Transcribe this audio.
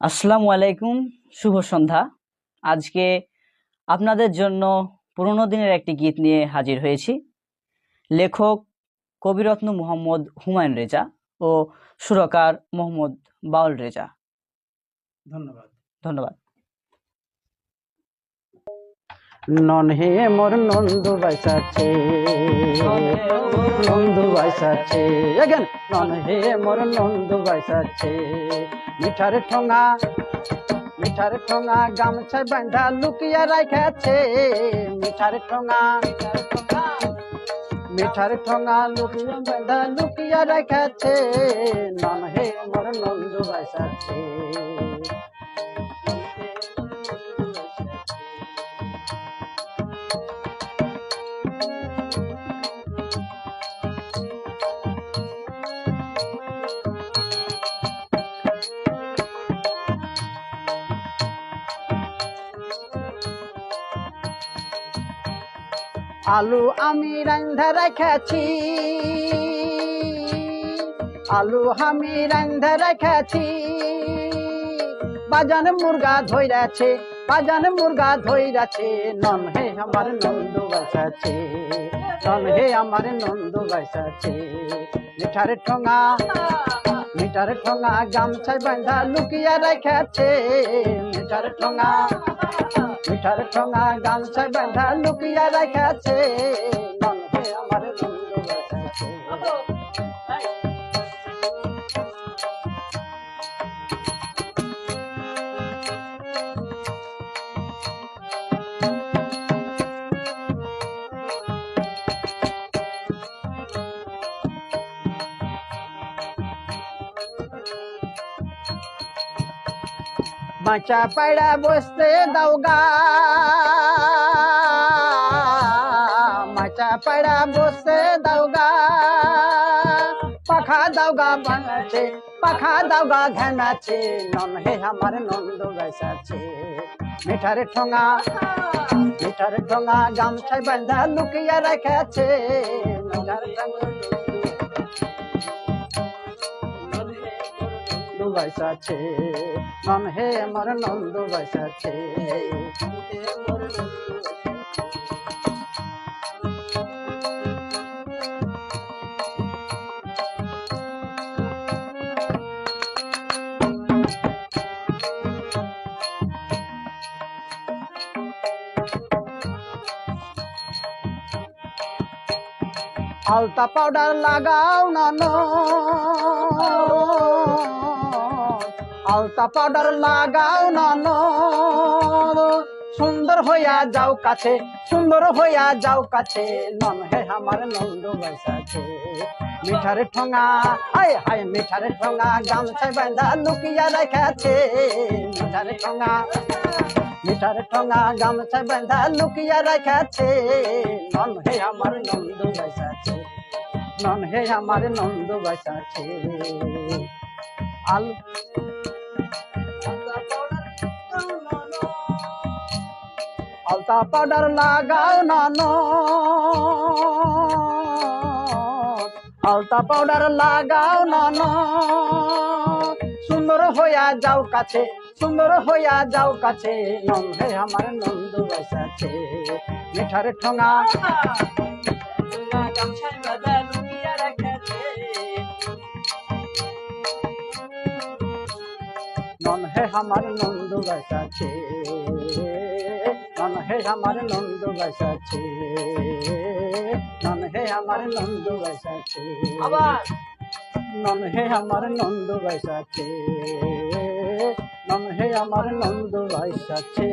আসসালামু আলাইকুম শুভ সন্ধ্যা। আজকে আপনাদের জন্য পুরনো দিনের একটি গীত নিয়ে হাজির হয়েছি। লেখক কবিরত্ন মোহাম্মদ হুমায়ুন রেজা ও সুরকার মোহাম্মদ বাউল রেজা। ধন্যবাদ। ধন্যবাদ। নন হে মোর নন্দু বাইসাছে নন্দু বাইসাছে নন হে মোর নন্দু বাইসাছে মিঠার ঠোঙা মিঠার ঠোঙা গামছা বাঁধা লুকিয়া রাখাছে। মিঠার ঠোঙা মিঠার ঠোঙা লুকিয়া বাঁধা লুকিয়া রাখাছে। নন হে মোর নন্দু বাইসাছে আলু আমি রান্ধা রাখাছি। আলু আমি রান্ধা রেখেছি। বাজান মুরগা ধইরাছে, বাজান মুরগা ধইরাছে। নন হে আমার নন্দু বসাছে, নন হে আমার নন্দু বসাছে। মিঠার ঠোঙা মিঠার ঠোঙা গামছায় বাঁধা লুকিয়া রেখেছে। মিঠার ঠোঙা মিঠার ঠোঙা গামছায় বাঁধা লুকিয়া রেখেছে। বাঁচা পায়রা বসতে দাওগা মাচা পায়রা বসতে দাওগা পাখা দাওগা ভাঙাছে পাখা দাওগা ঘেমাছে নন হে আমার নন্দ বেসাছে মিঠার ঠোঙা মিঠার ঠোঙা গামছায় বাঁধা লুকিয়া রেখেছে মিঠার ঠোঙা নন্দু বসাছে নন হে আমার নন্দু বসাছে আলতা পাউডার লাগাও নো। আলতা পাউডার লাগাও না নো সুন্দর হইয়া যাও কাছে, সুন্দর হইয়া যাও কাছে। নন হে আমার নন্দ বসাছে মিঠার ঠোঙা, হায় হায় মিঠার ঠোঙা, গামছায় বাঁধা লুকিয়া রেখেছে। মিঠার ঠোঙা মিঠার ঠোঙা, গামছায় বাঁধা লুকিয়া রেখেছে। নন হে আমার নন্দ বসাছে নন হে আমার নন্দ বসাছে আলু আলতা পাউডার লাগাও না নো আলতা পাউডার লাগাও না নো সুন্দর হইয়া যাও কাছে, সুন্দর হইয়া যাও কাছে। নন হে আমার নন্দ বসাছে মিঠার ঠোঙা। নন হে আমার নন্দ বসাছে নন হে আমার নন্দ বসাছে নন হে আমার নন্দ বসাছে আবার। নন হে আমার নন্দ বসাছে নন হে আমার নন্দ বসাছে